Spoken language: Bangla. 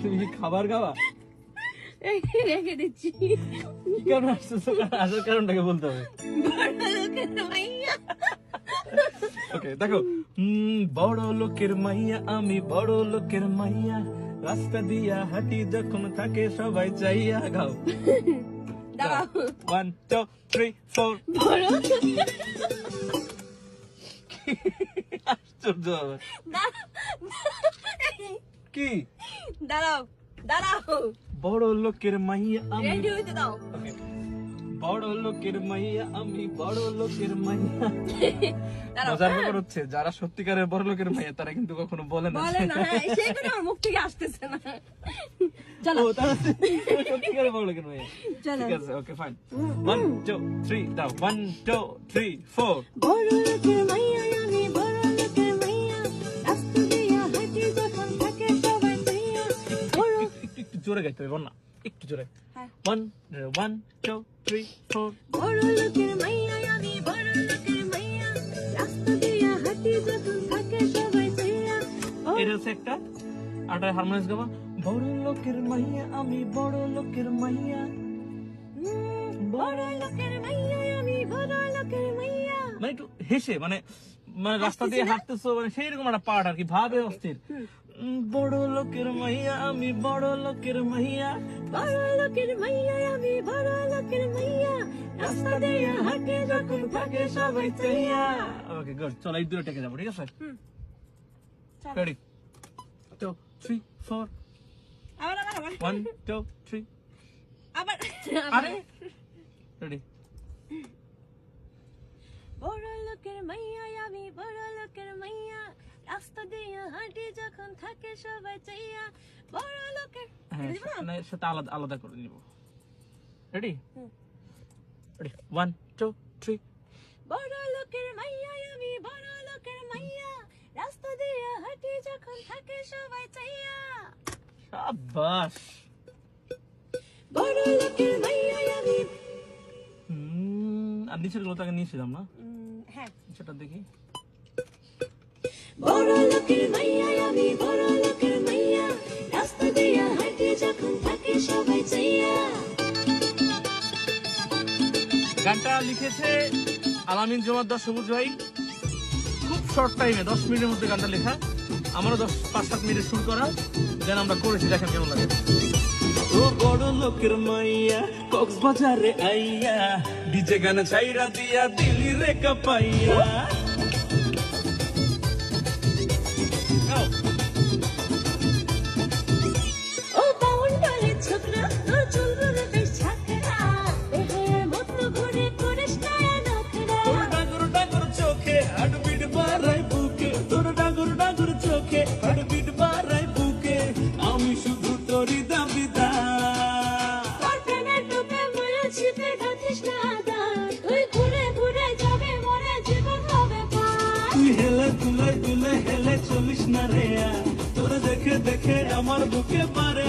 তুমি খাবার খাওয়া রেখে দিচ্ছি। কি কারণে আসতেছো আসার কারণটাকে বলতে হবে। ওকে দেখো। বড় লোকের মাইয়া আমি বড় লোকের মাইয়া। রাস্তা দিয়া হাঁটি যখন থাকে সবাই চাইয়া গাও ওয়ান টু থ্রি ফোর লোকের আশ্চর্য কি? দাঁড়াও দাঁড়াও। বড় লোকের মাইয়া আমি। রেডি হইতে দাও। বড় লোকের মাইয়া আমি বড় লোকের মাইয়া। মজার ব্যাপার হচ্ছে যারা সত্যিকারের বড় লোকের মাইয়া তারা কিন্তু কখনো বলে না। বলে না হ্যাঁ, সেই করে আমার মুখ থেকে আসতেছে না। চলো। ও তারা সত্যিকারের বড় লোকের মাইয়া। চলো। ঠিক আছে okay fine one two three দাও। ওয়ান টু থ্রি ফোর বড় লোকের মাইয়া আমি বড় জোরে গাইতে হবে বন্যা একটু জোরে। হ্যাঁ। One one two three four বড় লোকের মাইয়া আমি বড় লোকের মাইয়া। রাস্তা দিয়া হাঁটি যখন থাকে সবাই চাইয়া এটা হচ্ছে একটা আর হারমোনিয়াস গাবা। বড় লোকের মাইয়া আমি বড় লোকের মাইয়া। বড় লোকের মাইয়া আমি বড় লোকের মাইয়া। মানে একটু হেসে মানে মানে রাস্তা দিয়ে হাঁটতেছো মানে সেই রকম একটা পার্ট আর কি ভাবে অস্থির। বড় লোকের মাইয়া আমি বড় লোকের মাইয়া। বড় লোকের মাইয়া আমি বড় লোকের মাইয়া। রাস্তা দিয়া হাঁটি যখন থাকে সবাই চাইয়া। ওকে গুড চলো এই দূরে টেকে যাব ঠিক আছে। রেডি টু থ্রি ফোর আবার আবার আবার। ওয়ান টু থ্রি আবার। আরে! রেডি বড় লোকের মাইয়া রাস্তা দিয়ে হাঁটি যখন থাকে সবাই চাইয়া বড় লোকের হ্যাঁ সেটা আলাদা আলাদা করে নিব। Ready ready one two three বড় লোকের মাইয়া আমি বড় লোকের মাইয়া রাস্তা দিয়ে হাঁটি যখন থাকে সবাই চাইয়া। সাবাস বড় লোকের মাইয়া আমি হুম, আর নিচেরগুলো তাকে নিয়েছিলাম না? হ্যাঁ। সেটা দেখি। গানটা লিখেছে আলামিন জমাদ্দার সবুজ ভাই। খুব শর্ট টাইমে দশ মিনিটের মধ্যে গানটা লেখা। আমারও দশ পাঁচ সাত মিনিট শুরু করা। দেন আমরা করেছি দেখেন কেমন লাগে। ও বড় লোকের মাইয়া কক্সবাজারে আইয়া ডিজে গান চাইরা দিয়া দিলি রে কাপাইয়া হেলে তুলে তুলে হেলে চলিস না রে তোরা দেখে দেখে আমার বুকে পারে